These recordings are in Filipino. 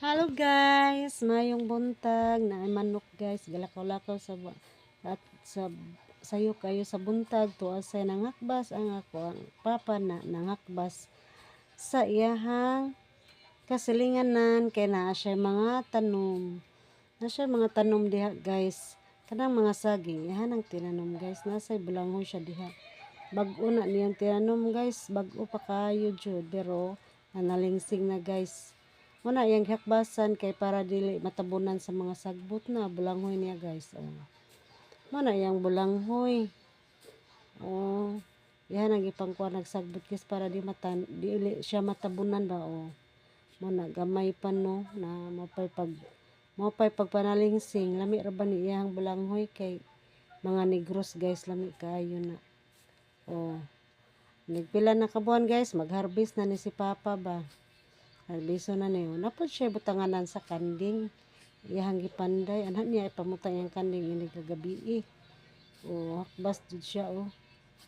Hello guys, mayong buntag na manok guys, galakaw-lakaw sa at sa sayo kayo sa buntag tuwa say nangakbas ang ako ang papa na nangakbas sa iyahang kasilinganan kay naa siya mga tanom. Na siya mga tanom diha guys. Kanang mga saging, ihan ang tinanom guys. Nasa bulanghoy siya diha. Bag-o na niyang tinanom guys. Bag-o pa kayo jud pero nanalingsing na guys. Muna yang hakbasan kay para dili matabunan sa mga sagbot na bulanghoy niya guys. Oh. Muna yang bulanghoy. Oh. Yan ang ipangkuha nagsagbot guys para di matan dili siya matabunan ba oh. Muna gamay pa no na mapay pag mapay pagpanalingsing lami ra ba ni iyang bulanghoy kay mga negros guys lami kayo na. Oh. Nagpila na kabuan guys, mag-harvest na ni si Papa ba. Harbiso na niyo. Napod siya butanganan sa kanding. Iyahang gipanday. Anak niya ipamutang yung kanding ini kagabi eh. O hakbas jud siya o.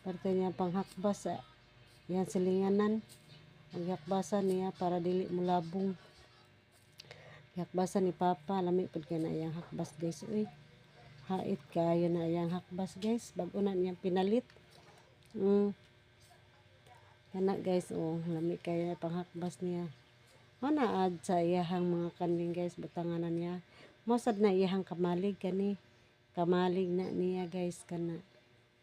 Parte niya pang hakbas sa yan silinganan. Ang hakbasan niya para dili mo labong. Hakbasan ni Papa. Lami pod kay na iyang hakbas guys. Uy. Hait kayo na iyang hakbas guys. Bago na niyang pinalit. Mm. Kana guys, oh, lami kayo na panghakbas niya. Mana ad sa iyahang mga kanding guys, butanganan niya. Mosad na iyahang kamalig kani. Kamalig na niya guys kana.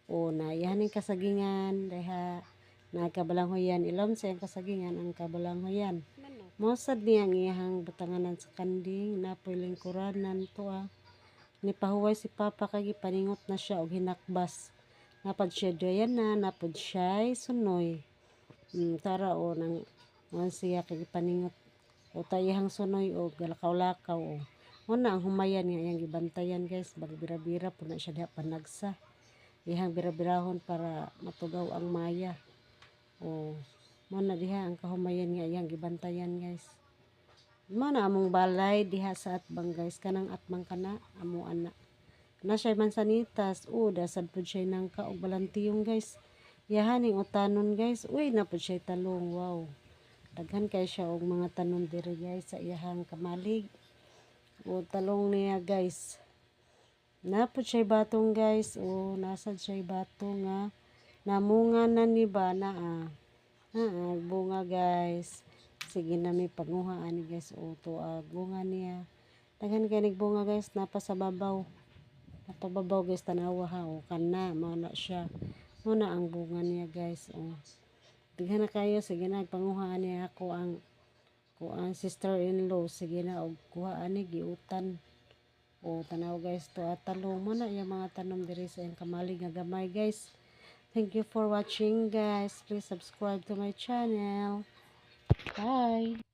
O na iyahaning kasagingan deha na kabalanghoyan ilom sa iyang kasagingan ang kabalanghoyan. Mosad niya ang iyahang butanganan sa kanding na lingkuranan to ah. Ni pahuway si Papa kay paningot na siya og hinakbas. Napad siya dayan na, napad siya sunoy. Mm, tara o nang nang siya kay paningot o tayahang sunoy o galakaw-lakaw o una ang humayan nga iyang gibantayan guys. Bag bira-bira po na siya diha panagsa iyang bira-birahon para matugaw ang maya. O muna diha ang kahumayan nga iyang gibantayan guys. Mana among balay diha sa atbang guys. Kanang atbang kana amo ana. Na siya mansanitas. O dasad po siya nang kaog balantiyong guys. Yahaning utanon guys. Uy na po siya talong. Wow daghan kay siya og mga tanom diri guys sa iyahang kamalig. O talong niya guys. Napod siya batong guys. O nasad siya bato nga namunga na ni ba? Na ah bunga guys. Sige na may panguha ani guys. O to bunga niya. Daghan kay nagbunga guys napa sa babaw napababaw guys tanawa ha o kana mao na siya. Muna ang bunga niya guys. O Tighan na kayo, sige na, panguhaan niya ako ang ko ang sister-in-law, sige na, og kuha ani, giutan. O, tanaw guys, to at talong mo na, yung mga tanom diri sa yung kamalig nga guys. Thank you for watching guys. Please subscribe to my channel. Bye!